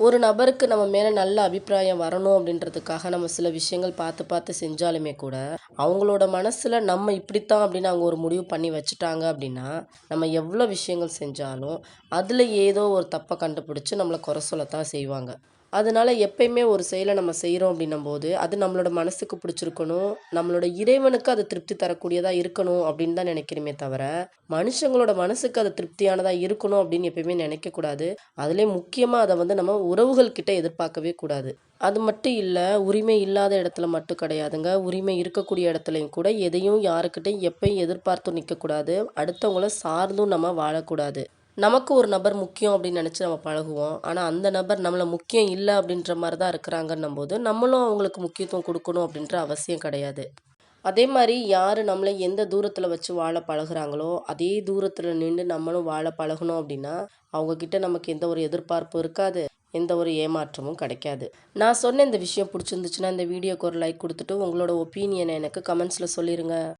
ஒரு நபருக்கு நம்ம மேலே நல்ல அபிப்பிராயம் வரணும் அப்படின்றதுக்காக நம்ம சில விஷயங்கள் பார்த்து பார்த்து செஞ்சாலுமே கூட அவங்களோட மனசில் நம்ம இப்படித்தான் அப்படின்னு அவங்க ஒரு முடிவு பண்ணி வச்சுட்டாங்க அப்படின்னா நம்ம எவ்வளோ விஷயங்கள் செஞ்சாலும் அதில் ஏதோ ஒரு தப்பை கண்டுபிடிச்சி நம்மளை குறை சொல்லத்தான் செய்வாங்க. அதனால எப்பயுமே ஒரு செயலை நம்ம செய்கிறோம் அப்படின்னும் போது அது நம்மளோட மனசுக்கு பிடிச்சிருக்கணும். நம்மளோட இறைவனுக்கு அது திருப்தி தரக்கூடியதாக இருக்கணும் அப்படின்னு தான் நினைக்கிறோமே தவிர மனுஷங்களோட மனசுக்கு அது திருப்தியானதாக இருக்கணும் அப்படின்னு எப்பயுமே நினைக்கக்கூடாது. அதுலேயே முக்கியமாக அதை வந்து நம்ம உறவுகள்கிட்ட எதிர்பார்க்கவே கூடாது. அது மட்டும் இல்லை உரிமை இல்லாத இடத்துல மட்டும் கிடையாதுங்க. உரிமை இருக்கக்கூடிய இடத்துலையும் கூட எதையும் யாருக்கிட்டையும் எப்பயும் எதிர்பார்த்தும் நிற்கக்கூடாது அடுத்தவங்கள சார்ந்தும் நம்ம வாழக்கூடாது. நமக்கு ஒரு நபர் முக்கியம் அப்படின்னு நினச்சி நம்ம பழகுவோம். ஆனால் அந்த நபர் நம்மளை முக்கியம் இல்லை அப்படின்ற மாதிரி தான் இருக்கிறாங்கன்னும் போது நம்மளும் அவங்களுக்கு முக்கியத்துவம் கொடுக்கணும் அப்படின்ற அவசியம் கிடையாது. அதே மாதிரி யார் நம்மளை எந்த தூரத்தில் வச்சு வாழ பழகுறாங்களோ அதே தூரத்தில் நின்று நம்மளும் வாழ பழகணும் அப்படின்னா அவங்கக்கிட்ட நமக்கு எந்த ஒரு எதிர்பார்ப்பும் இருக்காது. எந்த ஒரு ஏமாற்றமும் கிடைக்காது. நான் சொன்ன இந்த விஷயம் பிடிச்சிருந்துச்சுன்னா இந்த வீடியோக்கு ஒரு லைக் கொடுத்துட்டு உங்களோட ஒப்பீனியனை எனக்கு கமெண்ட்ஸில் சொல்லிடுங்க